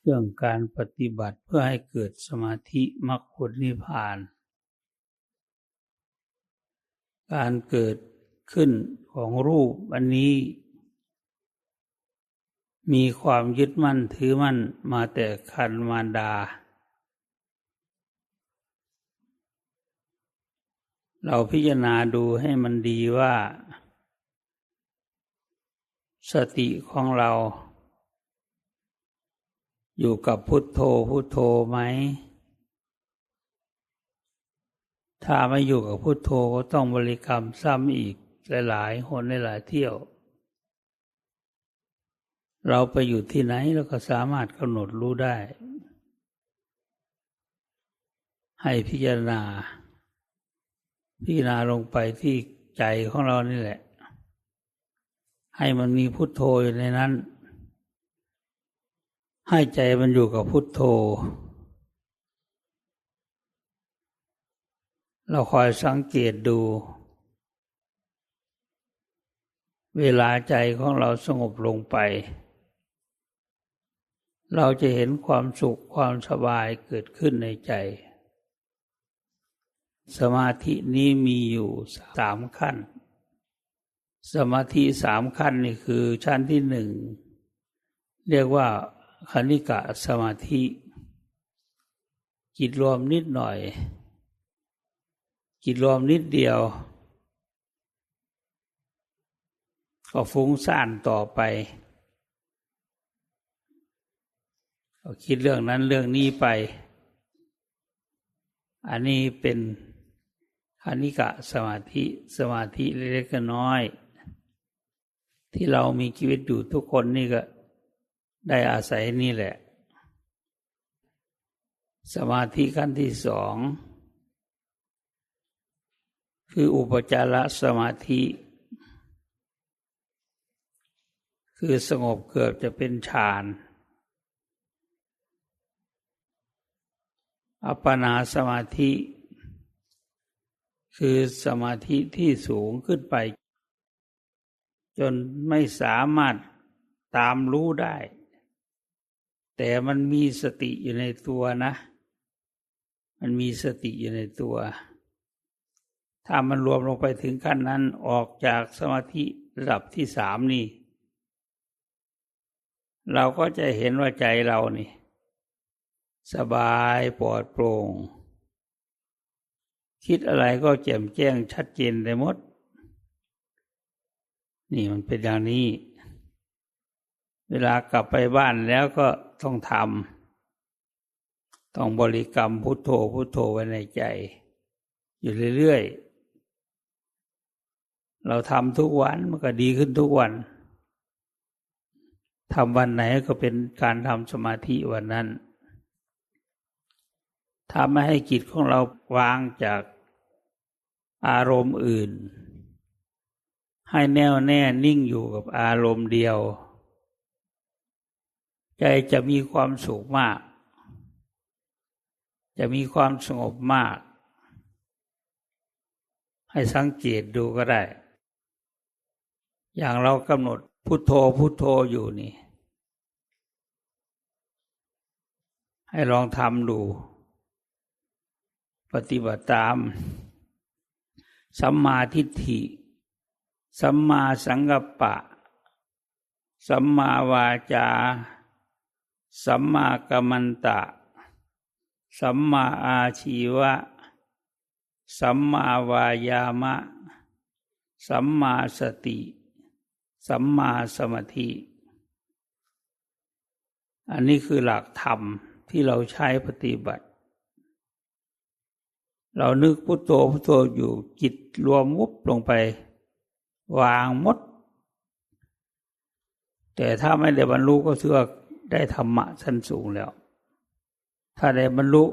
เรื่องการปฏิบัติเพื่อให้เกิดสมาธิมรรคผลนิพพาน การเกิดขึ้นของรูปอันนี้ มีความยึดมั่นถือมั่นมาแต่คันมารดา เราพิจารณาดูให้มันดีว่า สติของเรา อยู่กับพุทโธพุทโธไหม ถ้าไม่อยู่กับพุทโธก็ต้องบริกรรมซ้ำอีกหลายๆหนหลายเที่ยว เราไปอยู่ที่ไหนเราก็สามารถกำหนดรู้ได้ ให้พิจารณา พิจารณาลงไปที่ใจของเรานี่แหละ ให้มันมีพุทโธอยู่ในนั้น ให้ใจมันอยู่กับพุทโธ เราคอยสังเกตดู เวลาใจของเราสงบลงไป เราจะเห็นความสุขความสบายเกิดขึ้นในใจ สมาธินี้มีอยู่สามขั้น สมาธิสามขั้นนี่คือชั้นที่หนึ่ง เรียกว่า คณิกะสมาธิ จิตรวมนิดหน่อย จิตรวมนิดเดียว ก็ฟุ้งซ่านต่อไปก็คิดเรื่องนั้นเรื่องนี้ไป อันนี้เป็นคณิกะสมาธิสมาธิเล็กๆน้อย ที่เรามีชีวิตอยู่ทุกคนนี่ก็ ได้อาศัยนี่แหละ สมาธิขั้นที่สอง คืออุปจารสมาธิ คือสงบเกือบจะเป็นฌานอัปปนาสมาธิ คือสมาธิที่สูงขึ้นไป จนไม่สามารถตามรู้ได้ แต่มันมีสติอยู่ในตัวนะ มันมีสติอยู่ในตัว ถ้ามันรวมลงไปถึงขั้นนั้นออกจากสมาธิระดับที่สามนี่ เราก็จะเห็นว่าใจเรานี่ สบายปลอดโปร่ง คิดอะไรก็แจ่มแจ้งชัดเจนได้หมด นี่มันเป็นอย่างนี้ เวลากลับไปบ้านแล้วก็ ต้องทำต้องบริกรรมพุทโธพุทโธไว้ในใจ อยู่เรื่อยๆ เราทำทุกวันมันก็ดีขึ้นทุกวันทำวันไหนก็เป็นการทำสมาธิวันนั้นทำไม่ให้จิตของเราวางจากอารมณ์อื่น ให้แน่วแน่นิ่งอยู่กับอารมณ์เดียว ใจจะมีความสุขมาก จะมีความสงบมาก ให้สังเกตดูก็ได้ อย่างเรากำหนดพุทโธพุทโธอยู่นี่ ให้ลองทำดู ปฏิบัติตาม สัมมาทิฏฐิ สัมมาสังกัปปะ สัมมาวาจา สัมมากัมมันตะ สัมมาอาชีวะ สัมมาวายามะ สัมมาสติ สัมมาสมาธิ อันนี้คือหลักธรรมที่เราใช้ปฏิบัติ เรานึกพุโทโธพุโทโธอยู่จิตรวมวุบลงไป วางมด แต่ถ้าไม่ได้บรรลุก็เสื่อ ได้ธรรมะชั้นสูงแล้ว ถ้าได้บรรลุ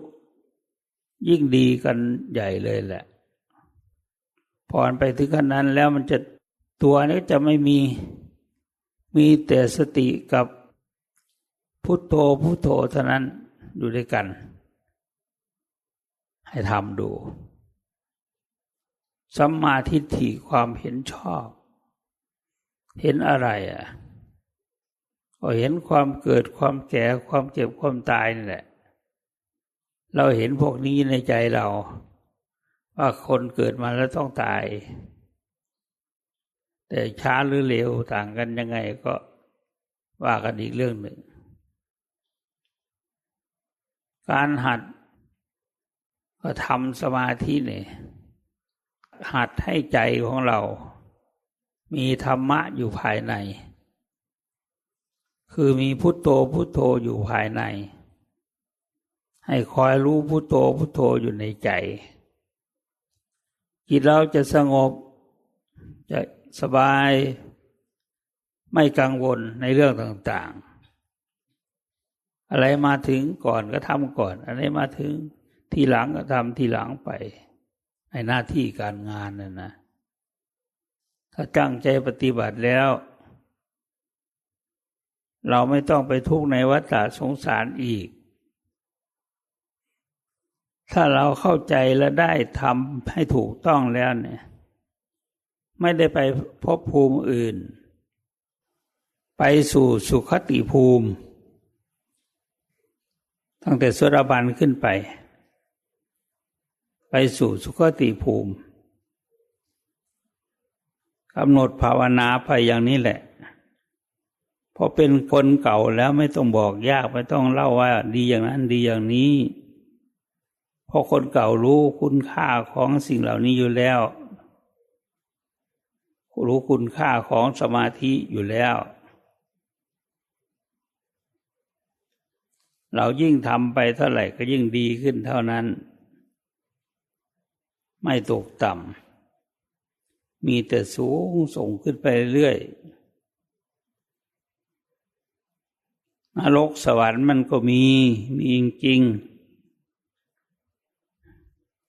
ยิ่งดีกันใหญ่เลยแหละ พอไปถึงขั้นนั้นแล้วมันจะตัวนี้จะไม่มีมีแต่สติกับพุทโธพุทโธเท่านั้นอยู่ด้วยกัน ให้ทำดูสัมมาทิฏฐิความเห็นชอบ เห็นอะไรอะ ก็เห็นความเกิดความแก่ความเจ็บความตายนี่แหละ เราเห็นพวกนี้ในใจเรา ว่าคนเกิดมาแล้วต้องตาย แต่ช้าหรือเร็วต่างกันยังไงก็ว่ากันอีกเรื่องหนึ่ง การหัด ก็ทำสมาธิเนี่ยหัดให้ใจของเรา มีธรรมะอยู่ภายใน คือมีพุทโธพุทโธอยู่ภายใน ให้คอยรู้พุทโธพุทโธอยู่ในใจ จิตเราจะสงบ จะสบายไม่กังวลในเรื่องต่างๆ อะไรมาถึงก่อนก็ทำก่อน อะไรมาถึงทีหลังก็ทำทีหลังไป ในหน้าที่การงานนั่นนะถ้าตั้งใจปฏิบัติแล้ว เราไม่ต้องไปทุกข์ในวัฏสงสารอีก ถ้าเราเข้าใจและได้ทำให้ถูกต้องแล้วเนี่ย ไม่ได้ไปพบภูมิอื่น ไปสู่สุขติภูมิ ตั้งแต่สุรบันขึ้นไป ไปสู่สุขติภูมิกำหนดภาวนาไปอย่างนี้แหละ พอเป็นคนเก่าแล้วไม่ต้องบอกยากไม่ต้องเล่าว่า ดีอย่างนั้นดีอย่างนี้พอคนเก่ารู้คุณค่าของสิ่งเหล่านี้อยู่แล้ว รู้คุณค่าของสมาธิอยู่แล้ว เรายิ่งทำไปเท่าไหร่ก็ยิ่งดีขึ้นเท่านั้น ไม่ตกต่ำมีแต่สูงส่งขึ้นไปเรื่อย นรกสวรรค์มันก็มี มีจริง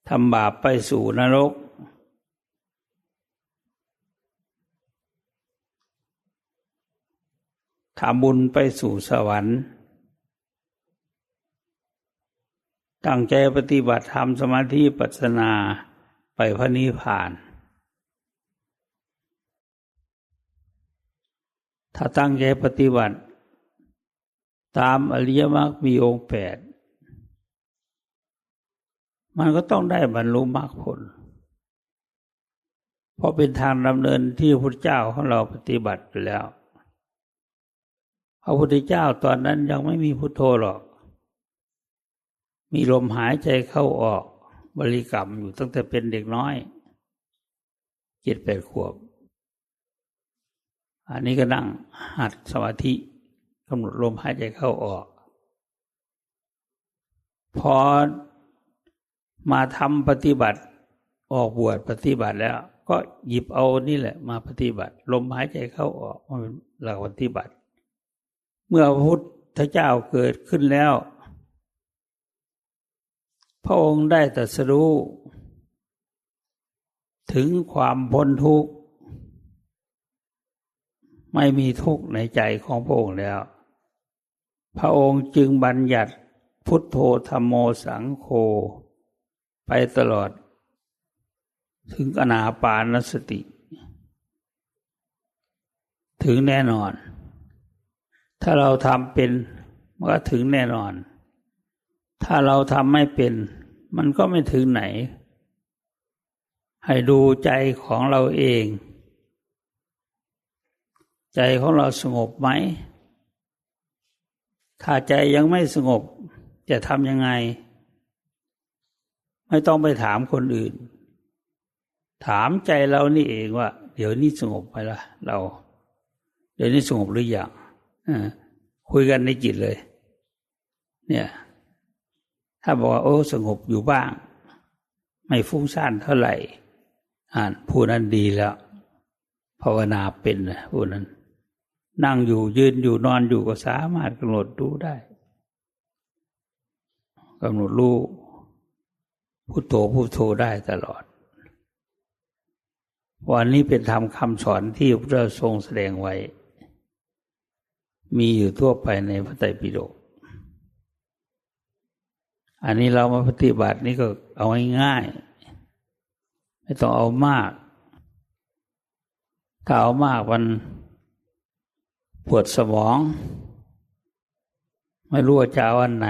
ทำบาปไปสู่นรก ทำบุญไปสู่สวรรค์ ตั้งใจปฏิบัติธรรมสมาธิปัสนาไปพระนิพพาน ถ้าตั้งใจปฏิบัติ ตามอริยมรรคมีองค์แปด มันก็ต้องได้บรรลุมรรคผล เพราะเป็นทางดำเนินที่พระพุทธเจ้าของเราปฏิบัติไปแล้ว พระพุทธเจ้าตอนนั้นยังไม่มีพุทโธหรอก มีลมหายใจเข้าออกบริกรรมอยู่ตั้งแต่เป็นเด็กน้อยเจ็ดแปดขวบ อันนี้ก็นั่งหัดสมาธิ กำหนดลมหายใจเข้าออก พอมาทำปฏิบัติออกบวชปฏิบัติแล้ว ก็หยิบเอานี่แหละ มาปฏิบัติ ลมหายใจเข้าออกมาเป็นหลักปฏิบัติ เมื่อพระพุทธเจ้าเกิดขึ้นแล้ว พระองค์ได้ตรัสรู้ ถึงความพ้นทุกข์ ไม่มีทุกข์ในใจของพระองค์แล้ว พระองค์จึงบัญญัติพุทโธธรรมโมสังโฆไปตลอด ถึงอนาปานสติ ถึงแน่นอน ถ้าเราทำเป็นมันก็ถึงแน่นอน ถ้าเราทำไม่เป็น มันก็ไม่ถึงไหน ให้ดูใจของเราเอง ใจของเราสงบไหม ถ้าใจยังไม่สงบ จะทำยังไง ไม่ต้องไปถามคนอื่น ถามใจเรานี่เองว่า เดี๋ยวนี้สงบไปละเรา เดี๋ยวนี้สงบหรือยังคุยกันในจิตเลย เนี่ย ถ้าบอกว่าโอ้สงบอยู่บ้าง ไม่ฟุ้งซ่านเท่าไหร่ อ่านผู้นั้นดีแล้ว ภาวนาเป็นนะผู้นั้น นั่งอยู่ยืนอยู่นอนอยู่ก็สามารถกำหนดรู้ได้กำหนดรู้พุโทโธพุโทโธได้ตลอด วันนี้เป็นธรรมคำสอนที่พระทรงแสดงไว้ มีอยู่ทั่วไปในพระไตรปิฎกอันนี้เรามาปฏิบัตินี่ก็เอาง่ายๆไม่ต้องเอามาก ถ้าเอามากมัน ปวดสมอง ไม่รู้ว่าจะเอาอันไหน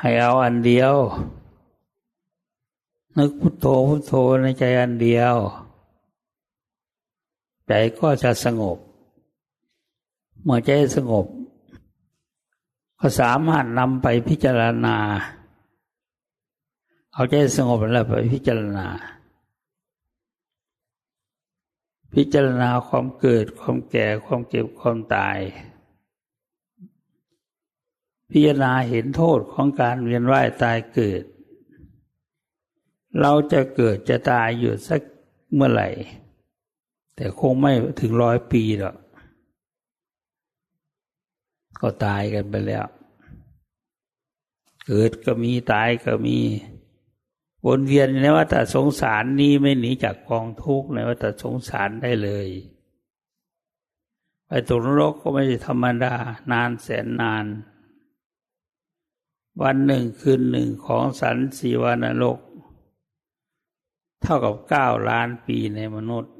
ให้เอาอันเดียว นึกพุทโธพุทโธในใจอันเดียว ใจก็จะสงบ เมื่อใจสงบ ก็สามารถนำไปพิจารณา เอาใจสงบแล้วไปพิจารณา พิจารณาความเกิดความแก่ความเก็บความตาย พิจารณาเห็นโทษของการเวียนว่ายตายเกิด เราจะเกิดจะตายอยู่สักเมื่อไหร่ แต่คงไม่ถึงร้อยปีหรอกก็ตายกันไปแล้ว เกิดก็มีตายก็มี วนเวียนในวัฏสงสารนี้ไม่หนีจากกองทุกข์ในวัฏสงสารได้เลยไปตกนรกก็ไม่ใช่ธรรมดานานแสนนาน วันหนึ่งคืนหนึ่งของสันสีวานรก เท่ากับเก้าล้านปีในมนุษย์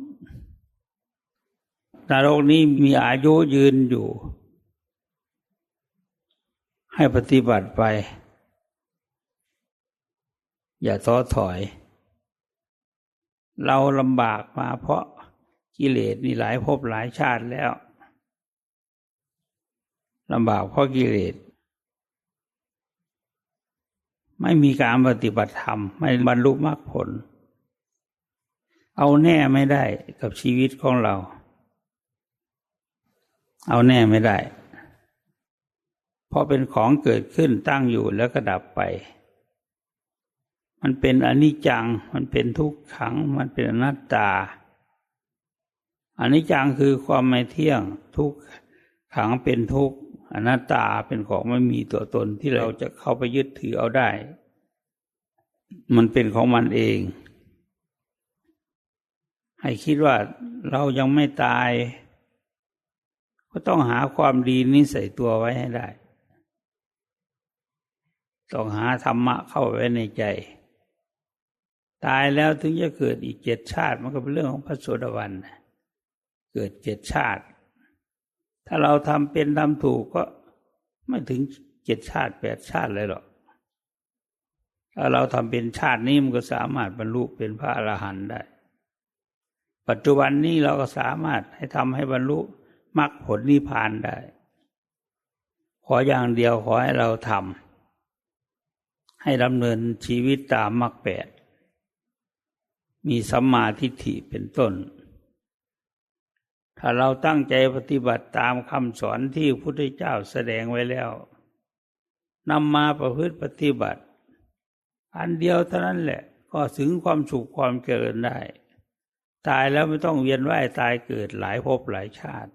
นรกนี้มีอายุยืนอยู่ ให้ปฏิบัติไป อย่าท้อถอย เราลำบากมาเพราะกิเลสมีหลายภพหลายชาติแล้วลำบากเพราะกิเลส ไม่มีการปฏิบัติธรรม ไม่บรรลุมรรคผล เอาแน่ไม่ได้กับชีวิตของเรา เอาแน่ไม่ได้ เพราะเป็นของเกิดขึ้นตั้งอยู่แล้วก็ดับไป มันเป็นอนิจจัง มันเป็นทุกขัง มันเป็นอนัตตาอนิจจังคือความไม่เที่ยงทุกขังเป็นทุกอนัตตาเป็นของไม่มีตัวตนที่เราจะเข้าไปยึดถือเอาได้ มันเป็นของมันเอง ให้คิดว่าเรายังไม่ตาย ก็ต้องหาความดีนี้ใส่ตัวไว้ให้ได้ ต้องหาธรรมะเข้าไว้ในใจ ตายแล้วถึงจะเกิดอีกเจ็ดชาติ มันก็เป็นเรื่องของพระโสดาบันเกิดเจ็ดชาติ ถ้าเราทำเป็นทำถูกก็ไม่ถึงเจ็ดชาติแปดชาติเลยหรอกถ้าเราทำเป็นชาตินี้มันก็สามารถบรรลุเป็นพระอรหันต์ได้ ปัจจุบันนี้เราก็สามารถให้ทำให้บรรลุมรรคผลนิพพานได้ ขออย่างเดียวขอให้เราทำให้ดำเนินชีวิตตามมรรคแปด มีสัมมาทิฏฐิเป็นต้น ถ้าเราตั้งใจปฏิบัติตามคำสอนที่พระพุทธเจ้าแสดงไว้แล้วนำมาประพฤติปฏิบัติ อันเดียวเท่านั้นแหละก็ถึงความสุขความเจริญได้ ตายแล้วไม่ต้องเวียนว่ายตายเกิดหลายภพหลายชาติ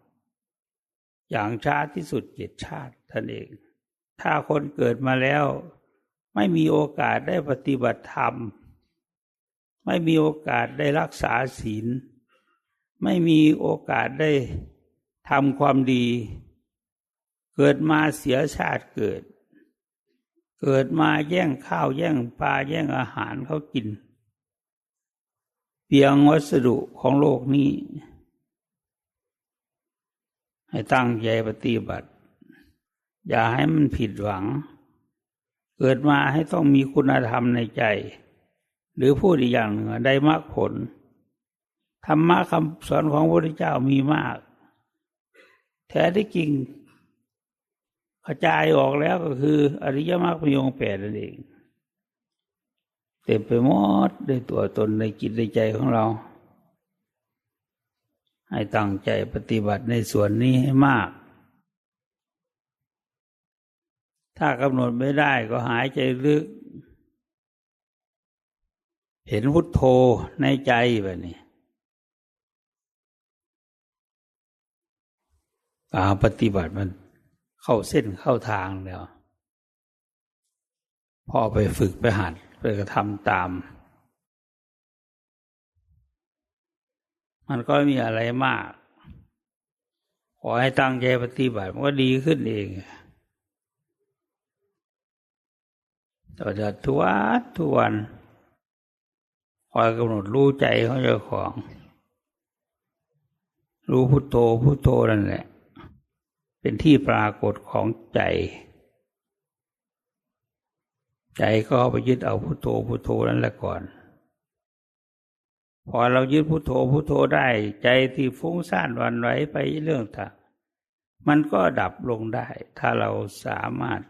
อย่างชาติที่สุดเจ็ดชาติท่านเอง ถ้าคนเกิดมาแล้ว ไม่มีโอกาสได้ปฏิบัติธรรม ไม่มีโอกาสได้รักษาศีล ไม่มีโอกาสได้ทำความดี เกิดมาเสียชาติเกิด เกิดมาแย่งข้าวแย่งปลาแย่งอาหารเขากิน เพียงวัสดุของโลกนี้ ให้ตั้งใจปฏิบัติ อย่าให้มันผิดหวัง เกิดมาให้ต้องมีคุณธรรมในใจ หรือพูดอีกอย่างหนึ่งได้มรรคผลธรรมะคำสอนของพระพุทธเจ้ามีมาก แท้ที่จริงกระจายออกแล้วก็คืออริยมรรคมีองค์แปดนั่นเองเต็มไปหมดด้วยตัวตนในจิตในใจของเรา ให้ตั้งใจปฏิบัติในส่วนนี้ให้มาก ถ้ากำหนดไม่ได้ก็หายใจลึก เห็นพุทโธในใจแบบนี้การปฏิบัติมันเข้าเส้นเข้าทางแล้วพอไปฝึกไปหัดไปกระทำตาม มันก็มีอะไรมาก ขอให้ตั้งใจปฏิบัติมันก็ดีขึ้นเองต่อจากทุกวันทุกวัน อยกำหนดรู้ใจของเจ้าของ รู้พุโทโธพุโทโธนั่นแหละ เป็นที่ปรากฏของใจ ใจก็ไปยึดเอาพุโทโธพุโทโธนั่นแหละก่อน พอเรายึดพุโทโธพุโทโธได้ ใจที่ฟุ้งซ่านวันไหวไปเรื่องต่างมันก็ดับลงได้ ถ้าเราสามารถ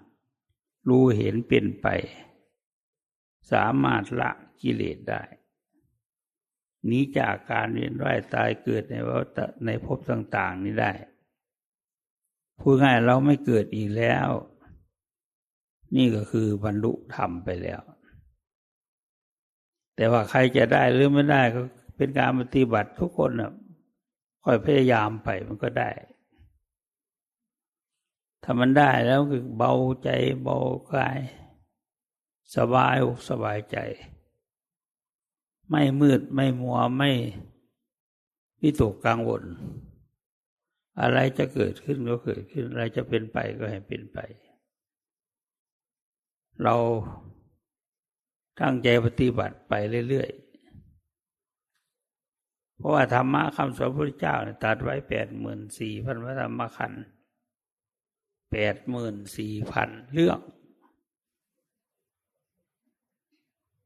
รู้เห็นเป็นไป สามารถละกิเลสได้ หนีจากการเวียนว่ายตายเกิดในวัฏในภพต่าง ๆ นี้ได้พูดง่ายเราไม่เกิดอีกแล้ว นี่ก็คือบรรลุธรรมไปแล้ว แต่ว่าใครจะได้หรือไม่ได้ก็เป็นการปฏิบัติทุกคนนะค่อยพยายามไปมันก็ได้ ถ้ามันได้แล้วคือเบาใจเบากาย สบายอกสบายใจ ไม่มืดไม่มัวไม่วิตกกังวล อะไรจะเกิดขึ้นก็เกิดขึ้น อะไรจะเป็นไปก็ให้เป็นไป เราตั้งใจปฏิบัติไปเรื่อยๆ เพราะว่าธรรมะคำสอนพระพุทธเจ้าตัดไว้แปดหมื่นสี่พันพระธรรมขันธ์แปดหมื่นสี่พันเรื่อง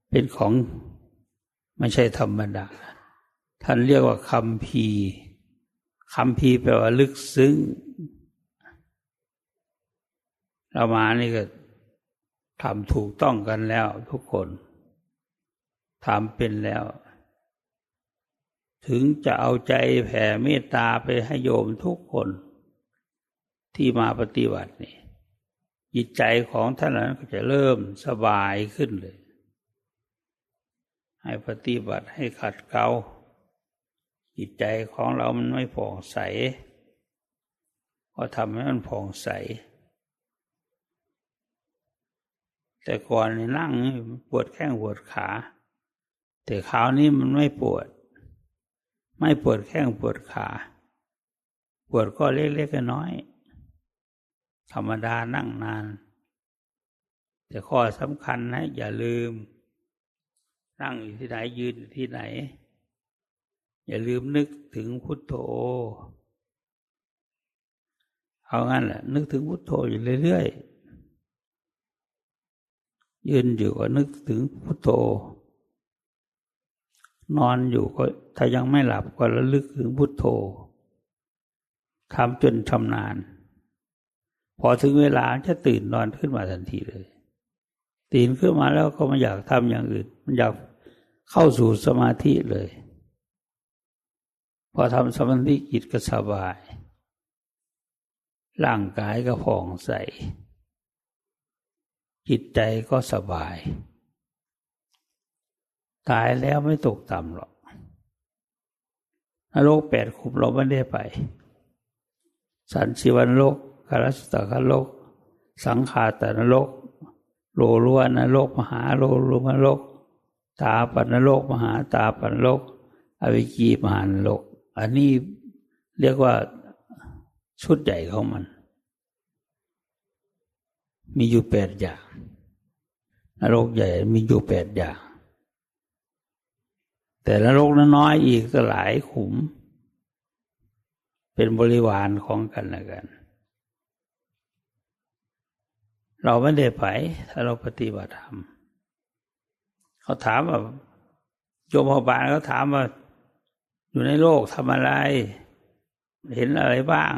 เป็นของ ไม่ใช่ธรรมดา ท่านเรียกว่าคำพีคำพีแปลว่าลึกซึ้งเรามานี่ก็ทำถูกต้องกันแล้วทุกคนทำเป็นแล้ว ถึงจะเอาใจแผ่เมตตาไปให้โยมทุกคน ที่มาปฏิบัตินี่จิตใจของท่านนั้นก็จะเริ่มสบายขึ้นเลย ให้ปฏิบัติให้ขัดเกลาจิตใจของเรามันไม่ผ่องใส ก็ทำให้มันผ่องใส แต่ก่อนนี่นั่งปวดแข้งปวดขา แต่คราวนี้มันไม่ปวด ไม่ปวดแข้งปวดขา ปวดก็เล็กๆน้อยธรรมดานั่งนาน แต่ข้อสำคัญนะอย่าลืม นั่งอยู่ที่ไหนยืนที่ไหน อย่าลืมนึกถึงพุทโธ เอางั้นแหละ นึกถึงพุทโธอยู่เรื่อยๆยืนอยู่ก็นึกถึงพุทโธ นอนอยู่ก็ถ้ายังไม่หลับก็ระลึกถึงพุทโธทำจนชำนาญ พอถึงเวลาจะตื่นนอนขึ้นมาทันทีเลยตื่นขึ้นมาแล้วก็ไม่อยากทำอย่างอื่น มันอยาก เข้าสู่สมาธิเลย พอทำสมาธิจิตก็สบาย ร่างกายก็ผ่องใส จิตใจก็สบาย ตายแล้วไม่ตกต่ำหรอกนรกแปดขุมเราไม่ได้ไป สันชิวันโลกคารสตกโลก สังขาตนรกโลลวนรก มหาโลลุมรก ตาปนรกมหาตาปนรกอวิจีมหานรกอันนี้เรียกว่าชุดใหญ่ของมัน มีอยู่แปดอย่างนรกใหญ่มีอยู่แปดอย่าง แต่นรกน้อยอีกก็หลายขุม เป็นบริวารของกันและกัน เราไม่ได้ไปถ้าเราปฏิบัติธรรม เขาถามว่าโยมพบาลเขาถามว่า อยู่ในโลกทำอะไร เห็นอะไรบ้าง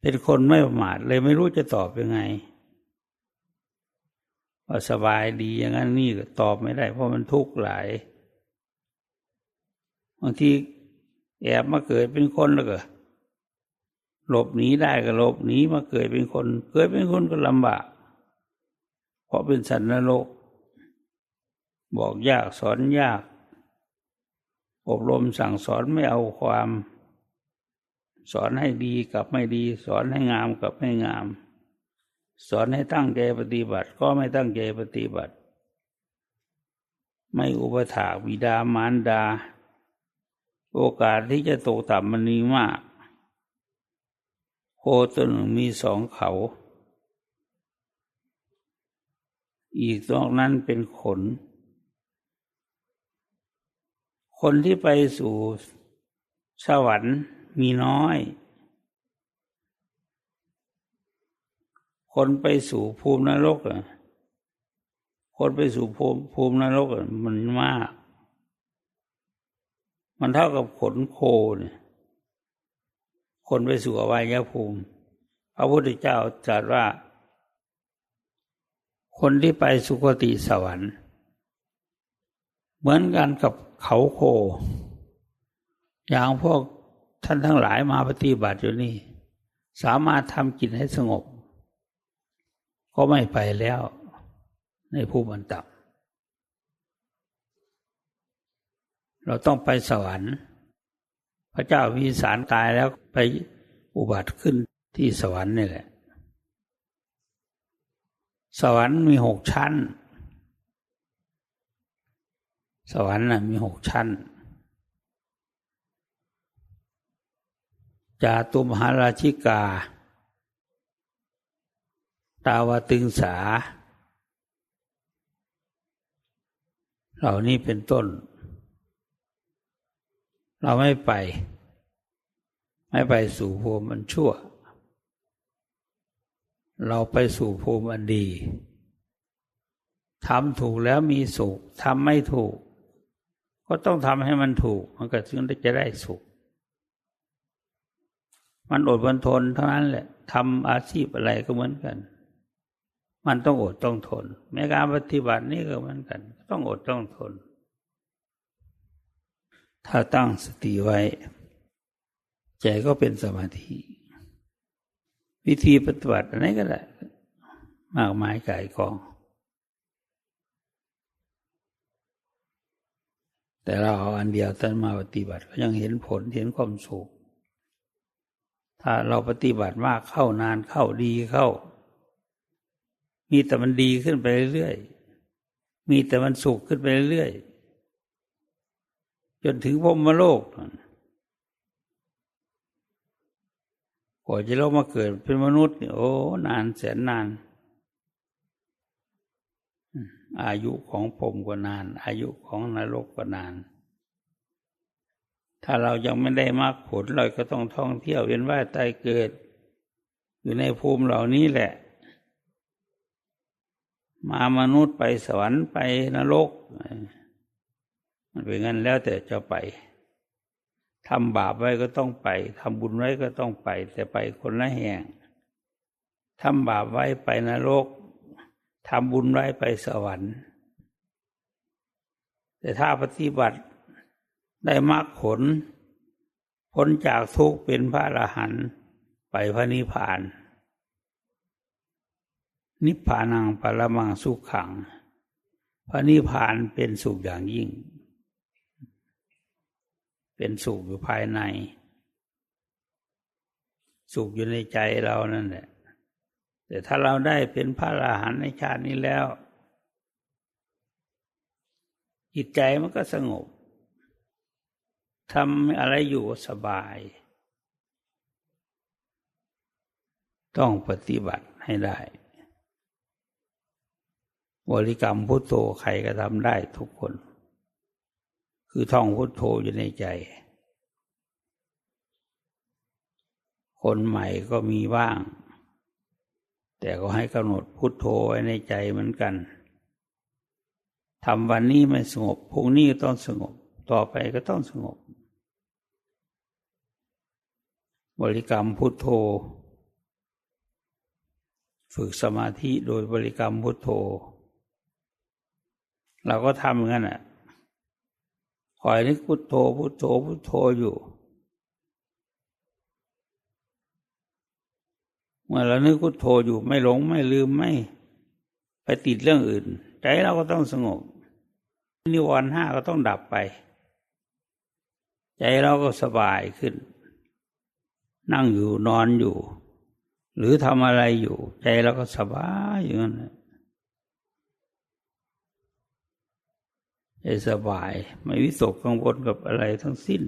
เป็นคนไม่ประมาทเลยไม่รู้จะตอบยังไงว่าสบายดีอย่างนั้นนี่ก็ตอบไม่ได้ เพราะมันทุกข์หลายบางทีแอบมาเกิดเป็นคนแล้วก็หลบหนีได้ก็หลบหนีมาเกิดเป็นคน เกิดเป็นคนก็ลำบากเพราะเป็นสัตว์นรก บอกยากสอนยาก อบรมสั่งสอนไม่เอาความ สอนให้ดีกับไม่ดี สอนให้งามกับไม่งาม สอนให้ตั้งใจปฏิบัติ ก็ไม่ตั้งใจปฏิบัติ ไม่อุปถากบิดามารดา โอกาสที่จะตกต่ำมันมีมากโคตัวหนึ่งมีสองเขา อีกตรงนั้นเป็นขน คนที่ไปสู่สวรรค์มีน้อย คนไปสู่ภูมินรกอะคนไปสู่ภูมิภูมินรกมันมาก มันเท่ากับขนโคนี่คนไปสู่อวัยภูมิ พระพุทธเจ้าตรัสว่า คนที่ไปสุคติสวรรค์ เหมือนกันกับ เขาโค อย่างพวกท่านทั้งหลายมาปฏิบัติอยู่นี่ สามารถทำจิตให้สงบ ก็ไม่ไปแล้ว ในภูมิต่ำเราต้องไปสวรรค์ พระเจ้าวิสารตายแล้วไปอุบัติขึ้นที่สวรรค์นี่แหละ สวรรค์มีหกชั้น สวรรค์น่ะมีหกชั้น จาตุมหาราชิกา ตาวตึงสา เหล่านี้เป็นต้น เราไม่ไป ไม่ไปสู่ภูมิมันชั่ว เราไปสู่ภูมิอันดีทำถูกแล้วมีสุขทำไม่ถูก ก็ต้องทำให้มันถูก มันก็ถึงจะได้สุข มันอดมันทนเท่านั้นแหละทำอาชีพอะไรก็เหมือนกัน มันต้องอดต้องทน แม้การปฏิบัตินี่ก็เหมือนกัน ต้องอดต้องทน ถ้าตั้งสติไว้ ใจก็เป็นสมาธิ วิธีปฏิบัติอะไรก็ได้ มากมายกายกอง แต่เราเอาอันเดียวต้นมาปฏิบัติก็ยังเห็นผลเห็นความสุขถ้าเราปฏิบัติมากเข้านานเข้าดีเข้า มีแต่มันดีขึ้นไปเรื่อยมีแต่มันสุขขึ้นไปเรื่อยจนถึงพรมโลกกว่าจะเรามาเกิดเป็นมนุษย์ โอ้ นานแสนนาน อายุของผมก็นาน อายุของนรกก็นาน ถ้าเรายังไม่ได้มากผลเราก็ต้องท่องเที่ยวเวียนว่ายตายเกิด อยู่ในภูมิเหล่านี้แหละ มามนุษย์ไปสวรรค์ไปนรก มันเป็นงั้นแล้วแต่จะไปทำบาปไว้ก็ต้องไปทำบุญไว้ก็ต้องไป แต่ไปคนละแห่งทำบาปไว้ไปนรก ทำบุญไว้ไปสวรรค์ แต่ถ้าปฏิบัติได้มรรคผล พ้นจากทุกข์เป็นพระอรหันต์ไปพระนิพพาน นิพพานังปรมังสุขขัง พระนิพพานเป็นสุขอย่างยิ่ง เป็นสุขอยู่ภายใน สุขอยู่ในใจเรานั่นแหละ แต่ถ้าเราได้เป็นพระอรหันต์ในชาตินี้แล้ว จิตใจมันก็สงบทำอะไรอยู่สบาย ต้องปฏิบัติให้ได้ บริกรรมพุทโธใครก็ทำได้ทุกคน คือท่องพุทโธอยู่ในใจ คนใหม่ก็มีบ้าง แต่ก็ให้กำหนดพุทโธไว้ในใจเหมือนกันทำวันนี้ไม่สงบพรุ่งนี้ก็ต้องสงบ ต่อไปก็ต้องสงบ บริกรรมพุทโธ ฝึกสมาธิโดยบริกรรมพุทโธ เราก็ทำงั้นอะคอยนึกพุทโธพุทโธพุทโธอยู่ เมื่อเรานึกพุทโธอยู่ไม่หลงไม่ลืมไม่ไปติดเรื่องอื่น ใจเราก็ต้องสงบนิวรณ์ห้าก็ต้องดับไป ใจเราก็สบายขึ้น นั่งอยู่นอนอยู่ หรือทำอะไรอยู่ ใจเราก็สบายอย่างนั้นใจสบายไม่วิตกกังวลกับอะไรทั้งสิ้น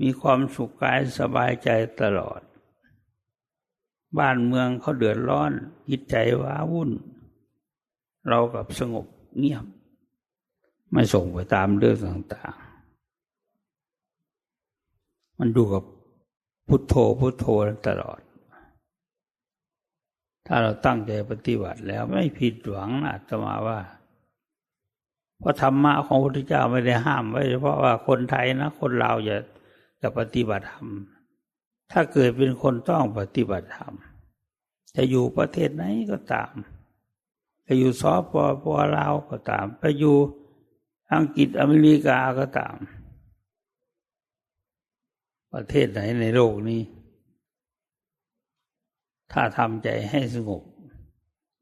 มีความสุขกายสบายใจตลอด บ้านเมืองเขาเดือดร้อนจิตใจว้าวุ่น เรากับสงบเงียบ ไม่ส่งไปตามเรื่องต่างๆ มันดูกับพุทโธพุทโธตลอด ถ้าเราตั้งใจปฏิบัติแล้วไม่ผิดหวังนะอาตมาว่าเพราะธรรมะของพระพุทธเจ้าไม่ได้ห้ามไว้เฉพาะว่าคนไทยนะ คนลาวอย่าจะปฏิบัติธรรม ถ้าเกิดเป็นคนต้องปฏิบัติธรรม จะอยู่ประเทศไหนก็ตาม จะอยู่ซอปอปลาวก็ตาม ไปอยู่อังกฤษอเมริกาก็ตาม ประเทศไหนในโลกนี้ ถ้าทำใจให้สงบ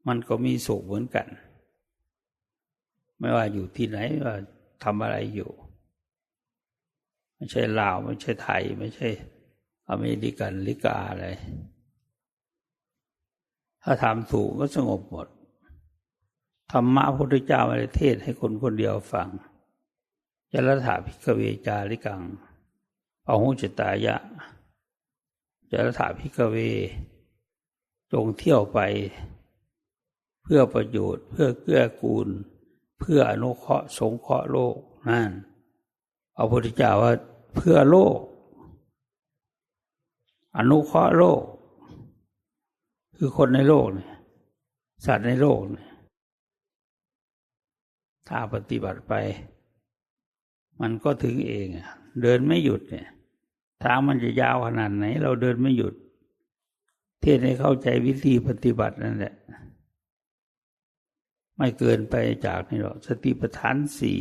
มันก็มีสุขเหมือนกัน ไม่ว่าอยู่ที่ไหนว่าทำอะไรอยู่ ไม่ใช่ลาว ไม่ใช่ไทย ไม่ใช่ อเมริกันลิกาอะไร ถ้าทำถูกก็สงบหมด ธรรมะพระพุทธเจ้าไม่ได้เทศให้คนคนเดียวฟังยะละถาพิกเวจาริกังอาหุจตายะยะละถาพิกเว จงเที่ยวไป เพื่อประโยชน์ เพื่อเกื้อกูล เพื่ออนุเคราะห์สงเคราะห์โลกนั่นเอาพุทธเจ้าว่าเพื่อโลก อนุเคราะห์โลก คือคนในโลกเนี่ยสัตว์ในโลกเนี่ยถ้าปฏิบัติไป มันก็ถึงเองเดินไม่หยุดเนี่ยทางมันจะยาวขนาดไหน เราเดินไม่หยุด เทศให้เข้าใจวิธีปฏิบัตินั่นแหละ ไม่เกินไปจากนี่หรอกสติปัฏฐานสี่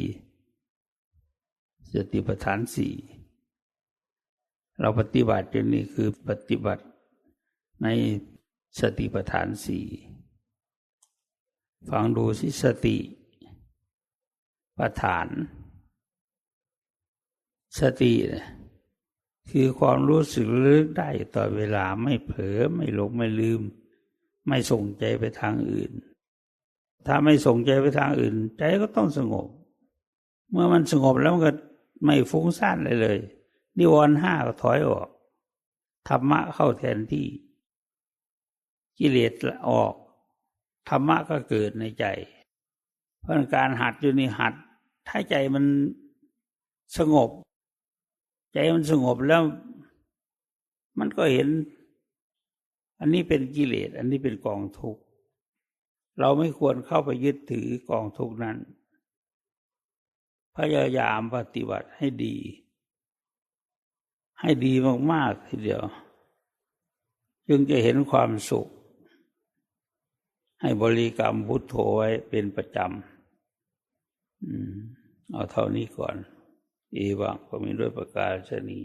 สติปัฏฐานสี่ เราปฏิบัติจนนี้คือปฏิบัติในสติปัฏฐานสี่ฟังดูสิสติปัฏฐาน สติคือความรู้สึกลึกได้ต่อเวลาไม่เผลอไม่หลงไม่ลืม ไม่ส่งใจไปทางอื่น ถ้าไม่ส่งใจไปทางอื่น ใจก็ต้องสงบ เมื่อมันสงบแล้วมันก็ไม่ฟุ้งซ่านเลยเลย นิวรณ์ห้าก็ถอยออก ธรรมะเข้าแทนที่ กิเลสออก ธรรมะก็เกิดในใจ เพราะการหัดอยู่นี่หัด ถ้าใจมันสงบ ใจมันสงบแล้ว มันก็เห็น อันนี้เป็นกิเลส อันนี้เป็นกองทุกข์ เราไม่ควรเข้าไปยึดถือกองทุกข์นั้น พยายามปฏิบัติให้ดี ให้ดีมากๆทีเดียว จึงจะเห็นความสุข ให้บริกรรมพุทโธไว้เป็นประจำเอาเท่านี้ก่อน อีวังก็มีด้วยประกาศชนี